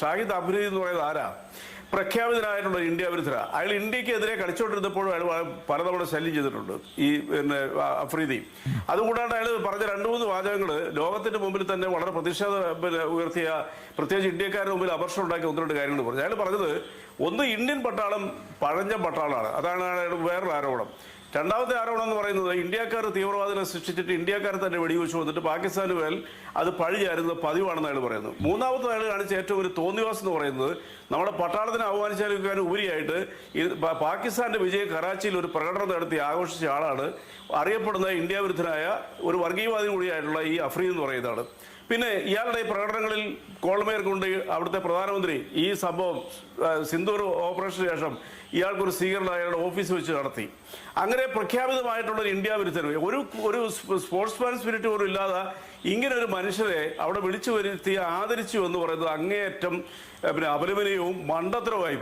ഷാഹിദ് അഫ്രീദി എന്ന് പറയുന്നത് ആരാ? പ്രഖ്യാപിതനായിട്ടുള്ള ഇന്ത്യ വിരുദ്ധര അയാൾ ഇന്ത്യക്കെതിരെ കളിച്ചുകൊണ്ടിരുന്നപ്പോഴും അയാൾ പലതവണ ശല്യം ചെയ്തിട്ടുണ്ട്. ഈ പിന്നെ അഫ്രീദി. അതുകൂടാണ്ട് അയാൾ പറഞ്ഞ രണ്ട് മൂന്ന് വാചകങ്ങൾ ലോകത്തിന്റെ മുമ്പിൽ തന്നെ വളരെ പ്രതിഷേധ പിന്നെ ഉയർത്തിയ പ്രത്യേകിച്ച് ഇന്ത്യക്കാരുടെ മുമ്പിൽ അപർഷം ഉണ്ടാക്കിയ ഒന്ന് രണ്ട് കാര്യങ്ങൾ പറഞ്ഞു. അയാൾ പറഞ്ഞത് ഒന്ന് ഇന്ത്യൻ പട്ടാളം പഴഞ്ഞ പട്ടാളമാണ്. അതാണ് അയാൾ വേറൊരു ആരോപണം. രണ്ടാമത്തെ ആരോപണം എന്ന് പറയുന്നത് ഇന്ത്യക്കാർ തീവ്രവാദികളെ സൃഷ്ടിച്ചിട്ട് ഇന്ത്യക്കാർ തന്നെ വെടിവെച്ച് വന്നിട്ട് പാകിസ്ഥാന് മേൽ അത് പഴി ചാരുന്നത് പതിവാണെന്ന് അയാൾ പറയുന്നത് മൂന്നാമത്തെ അയാൾ കാണിച്ച ഏറ്റവും ഒരു തോന്നിവാസം എന്ന് പറയുന്നത് നമ്മുടെ പട്ടാളത്തിനെ അവമാനിച്ചാലും ഉപരിയായിട്ട് പാകിസ്ഥാന്റെ വിജയം കറാച്ചിയിൽ ഒരു പ്രകടനം നടത്തി ആഘോഷിച്ച ആളാണ്. അറിയപ്പെടുന്ന ഇന്ത്യ വിരുദ്ധനായ ഒരു വർഗീയവാദി കൂടിയായിട്ടുള്ള ഈ അഫ്രീദ് എന്ന് പറയുന്നതാണ് പിന്നെ ഇയാളുടെ പ്രകടനങ്ങളിൽ കോൾമേർ കൊണ്ട് അവിടുത്തെ പ്രധാനമന്ത്രി ഈ സംഭവം സിന്ദൂർ ഓപ്പറേഷന് ശേഷം ഇയാൾക്കൊരു സ്വീകരണം അയാളുടെ ഓഫീസ് വെച്ച് നടത്തി. അങ്ങനെ പ്രഖ്യാപിതമായിട്ടുള്ള ഇന്ത്യ വിരുദ്ധന് ഒരു ഒരു സ്പോർട്സ്മാൻ സ്പിരിറ്റ് പോലും ഇല്ലാതെ ഇങ്ങനെ ഒരു മനുഷ്യരെ അവിടെ വിളിച്ചു വരുത്തി ആദരിച്ചു എന്ന് പറയുന്നത് അങ്ങേയറ്റം പിന്നെ അപലപനീയവും മണ്ടത്തരവുമായി